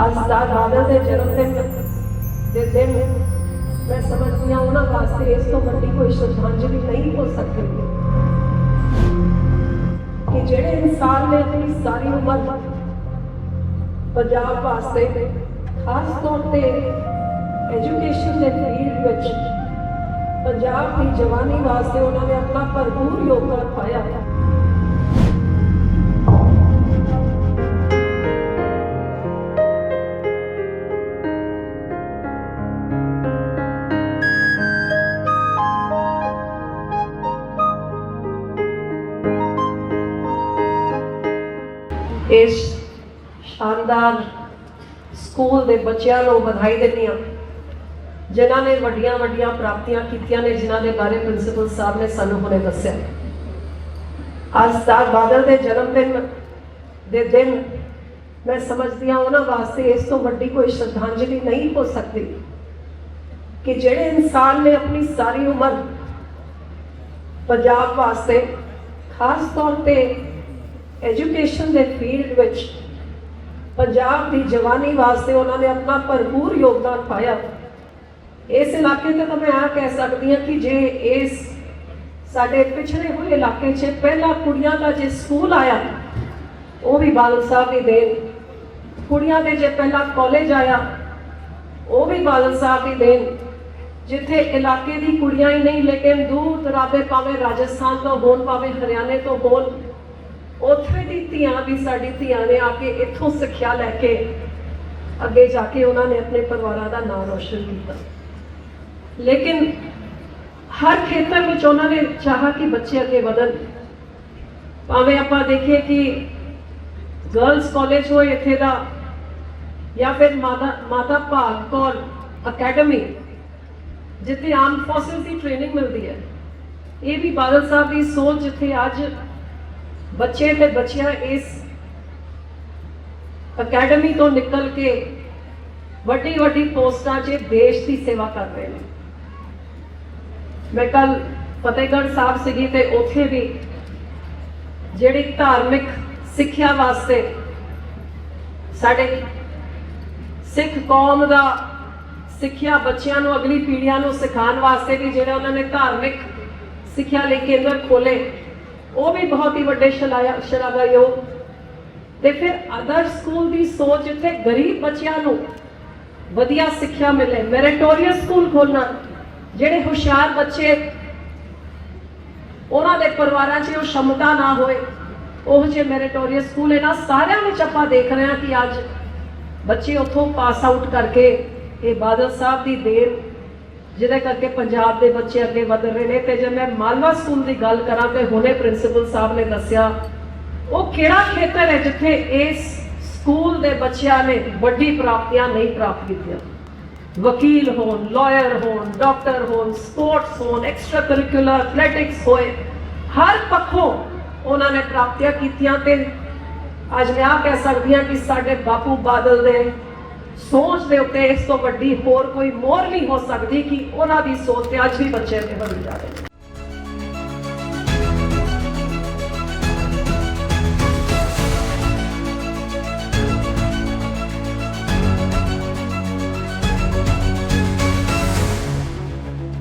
ਅੱਜ ਦਾ ਬਾਦਲ ਦੇ ਜਨਮ ਦਿਨ ਦੇ ਦਿਨ ਮੈਂ ਸਮਝਦੀ ਹਾਂ ਉਹਨਾਂ ਵਾਸਤੇ ਇਸ ਤੋਂ ਵੱਡੀ ਕੋਈ ਸ਼ਰਧਾਂਜਲੀ ਨਹੀਂ ਹੋ ਸਕਦੀ ਕਿ ਜਿਹੜੇ ਇਨਸਾਨ ਨੇ ਆਪਣੀ ਸਾਰੀ ਉਮਰ ਪੰਜਾਬ ਵਾਸਤੇ ਖਾਸ ਤੌਰ ਤੇ ਐਜੂਕੇਸ਼ਨ ਦੇ ਫੀਲਡ ਵਿੱਚ ਪੰਜਾਬ ਦੀ ਜਵਾਨੀ ਵਾਸਤੇ ਉਹਨਾਂ ਨੇ ਆਪਣਾ ਭਰਪੂਰ ਯੋਗਦਾਨ ਪਾਇਆ ਇਸ ਸ਼ਾਨਦਾਰ ਸਕੂਲ ਦੇ ਬੱਚਿਆਂ ਨੂੰ ਵਧਾਈ ਦਿੰਦੀ ਹਾਂ। ਜਿਨ੍ਹਾਂ ਨੇ ਵੱਡੀਆਂ ਵੱਡੀਆਂ ਪ੍ਰਾਪਤੀਆਂ ਕੀਤੀਆਂ ਨੇ, ਜਿਨ੍ਹਾਂ ਦੇ ਬਾਰੇ ਪ੍ਰਿੰਸੀਪਲ ਸਾਹਿਬ ਨੇ ਸਾਨੂੰ ਹੁਣੇ ਦੱਸਿਆ। ਅੱਜ ਸਰਦਾਰ ਬਾਦਲ ਦੇ ਜਨਮ ਦਿਨ ਦੇ ਦਿਨ ਮੈਂ ਸਮਝਦੀ ਹਾਂ ਉਹਨਾਂ ਵਾਸਤੇ ਇਸ ਤੋਂ ਵੱਡੀ ਕੋਈ ਸ਼ਰਧਾਂਜਲੀ ਨਹੀਂ ਹੋ ਸਕਦੀ ਕਿ ਜਿਹੜੇ ਇਨਸਾਨ ਨੇ ਆਪਣੀ ਸਾਰੀ ਉਮਰ ਪੰਜਾਬ ਵਾਸਤੇ ਖਾਸ ਤੌਰ ਤੇ ਐਜੂਕੇਸ਼ਨ ਦੇ ਫੀਲਡ ਵਿੱਚ ਪੰਜਾਬ ਦੀ ਜਵਾਨੀ ਵਾਸਤੇ ਉਹਨਾਂ ਨੇ ਆਪਣਾ ਭਰਪੂਰ ਯੋਗਦਾਨ ਪਾਇਆ। ਇਸ ਇਲਾਕੇ ਤੇ ਤਾਂ ਮੈਂ ਆ ਕਹਿ ਸਕਦੀ ਹਾਂ ਕਿ ਜੇ ਇਸ ਸਾਡੇ ਪਿਛੜੇ ਹੋਏ ਇਲਾਕੇ 'ਚ ਪਹਿਲਾ ਕੁੜੀਆਂ ਦਾ ਜੇ ਸਕੂਲ ਆਇਆ, ਉਹ ਵੀ ਬਾਦਲ ਸਾਹਿਬ ਦੀ ਦੇਣ। ਕੁੜੀਆਂ ਦੇ ਜੇ ਪਹਿਲਾ ਕਾਲਜ ਆਇਆ, ਉਹ ਵੀ ਬਾਦਲ ਸਾਹਿਬ ਦੀ ਦੇਣ। ਜਿੱਥੇ ਇਲਾਕੇ ਦੀ ਕੁੜੀਆਂ ਹੀ ਨਹੀਂ, ਲੇਕਿਨ ਦੂਰ ਦਰਾਬੇ ਭਾਵੇਂ ਰਾਜਸਥਾਨ ਤੋਂ ਹੋਣ, ਭਾਵੇਂ ਹਰਿਆਣੇ ਤੋਂ ਹੋਣ ਧੀਆਂ ਵੀ ਸਾਡੀ ਧੀਆਂ ਨੇ ਆ ਕੇ ਇੱਥੋਂ ਸਿੱਖਿਆ ਲੈ ਕੇ ਅੱਗੇ ਜਾ ਕੇ ਉਹਨਾਂ ਨੇ ਆਪਣੇ ਪਰਿਵਾਰਾਂ ਦਾ ਨਾਮ ਰੋਸ਼ਨ ਕੀਤਾ। ਲੇਕਿਨ ਹਰ ਖੇਤਰ ਵਿੱਚ ਉਹਨਾਂ ਨੇ ਚਾਹਾ ਕਿ ਬੱਚੇ ਅੱਗੇ ਵਧਣ। ਭਾਵੇਂ ਆਪਾਂ ਦੇਖੀਏ ਕਿ ਗਰਲਸ ਕਾਲਜ ਹੋਏ ਇੱਥੇ ਦਾ ਜਾਂ ਫਿਰ ਮਾਤਾ ਮਾਤਾ ਭਾਗ ਕੌਰ ਅਕੈਡਮੀ ਜਿੱਥੇ ਆਮ ਫੋਰਸਸ ਦੀ ਟ੍ਰੇਨਿੰਗ ਮਿਲਦੀ ਹੈ। ਇਹ ਵੀ ਬਾਦਲ ਸਾਹਿਬ ਦੀ ਸੋਚ ਜਿੱਥੇ ਅੱਜ ਬੱਚੇ ਤੇ ਬੱਚੀਆਂ ਇਸ ਅਕੈਡਮੀ ਤੋਂ ਨਿਕਲ ਕੇ ਵੱਡੀ ਵੱਡੀ ਪੋਸਟਾਂ 'ਚ ਦੇਸ਼ ਦੀ ਸੇਵਾ ਕਰ ਰਹੇ ਨੇ। ਮੈਂ ਕੱਲ ਫਤਿਹਗੜ੍ਹ ਸਾਹਿਬ ਸੀਗੀ ਤੇ ਉੱਥੇ ਵੀ ਜਿਹੜੀ ਧਾਰਮਿਕ ਸਿੱਖਿਆ ਵਾਸਤੇ ਸਾਡੇ ਸਿੱਖ ਕੌਮ ਦਾ ਸਿੱਖਿਆ ਬੱਚਿਆਂ ਨੂੰ, ਅਗਲੀ ਪੀੜ੍ਹੀਆਂ ਨੂੰ ਸਿਖਾਉਣ ਵਾਸਤੇ ਵੀ ਜਿਹੜਾ ਉਹਨਾਂ ਨੇ ਧਾਰਮਿਕ ਸਿੱਖਿਆ ਲਈ ਕੇਂਦਰ ਖੋਲੇ ਉਹ ਵੀ ਬਹੁਤ ਹੀ ਵੱਡੇ ਸ਼ਲਾਇਆ ਸ਼ਲਾਘਾਯੋਗ। ਤੇ ਫਿਰ ਅਦਰ ਸਕੂਲ ਦੀ ਸੋਚ ਜਿੱਥੇ ਗਰੀਬ ਬੱਚਿਆਂ ਨੂੰ ਵਧੀਆ ਸਿੱਖਿਆ ਮਿਲੇ। ਮੈਰਿਟੋਰੀਅਸ ਸਕੂਲ ਖੋਲਣਾ ਜਿਹੜੇ ਹੁਸ਼ਿਆਰ ਬੱਚੇ, ਉਹਨਾਂ ਦੇ ਪਰਿਵਾਰਾਂ 'ਚ ਉਹ ਸ਼ਮਤਾ ਨਾ ਹੋਏ, ਉਹ ਜਿਹੇ ਮੈਰਿਟੋਰੀਅਸ ਸਕੂਲ ਇਹਨਾਂ ਸਾਰਿਆਂ ਵਿੱਚ ਆਪਾਂ ਦੇਖ ਰਹੇ ਹਾਂ ਕਿ ਅੱਜ ਬੱਚੇ ਉੱਥੋਂ ਪਾਸ ਆਊਟ ਕਰਕੇ ਇਹ ਬਾਦਲ ਸਾਹਿਬ ਦੀ ਦੇਣ ਜਿਹਦੇ ਕਰਕੇ ਪੰਜਾਬ ਦੇ ਬੱਚੇ ਅੱਗੇ ਵਧ ਰਹੇ ਨੇ। ਤੇ ਜੇ ਮੈਂ ਮਾਲਵਾ ਸਕੂਲ ਦੀ ਗੱਲ ਕਰਾਂ ਤੇ ਹੁਣੇ ਪ੍ਰਿੰਸੀਪਲ ਸਾਹਿਬ ਨੇ ਦੱਸਿਆ, ਉਹ ਕਿਹੜਾ ਖੇਤਰ ਹੈ ਜਿੱਥੇ ਇਸ ਸਕੂਲ ਦੇ ਬੱਚਿਆਂ ਨੇ ਵੱਡੀ ਪ੍ਰਾਪਤੀਆਂ ਨਹੀਂ ਪ੍ਰਾਪਤ ਕੀਤੀਆਂ? ਵਕੀਲ ਹੋਣ ਲਾਇਰ ਹੋਣ ਡਾਕਟਰ ਹੋਣ ਸਪੋਰਟਸ ਹੋਣ ਐਕਸਟਰਾ ਕਰਿਕੂਲਰ ਐਥਲੈਟਿਕਸ ਹੋਏ, ਹਰ ਪੱਖੋਂ ਉਹਨਾਂ ਨੇ ਪ੍ਰਾਪਤੀਆਂ ਕੀਤੀਆਂ ਤੇ ਅੱਜ ਮੈਂ ਆ ਕਹਿ ਸਕਦੀ ਹਾਂ ਕਿ ਸਾਡੇ ਬਾਪੂ ਬਾਦਲ ਦੇ ਸੋਚ ਦੇ ਉੱਤੇ ਇਸ ਤੋਂ ਵੱਡੀ ਹੋਰ ਕੋਈ ਮੋਹਰ ਨਹੀਂ ਹੋ ਸਕਦੀ ਕਿ ਉਹਨਾਂ ਦੀ ਸੋਚ ਤੇ ਅੱਜ ਵੀ ਬੱਚੇ 'ਤੇ ਵਧੀ ਜਾਵੇ।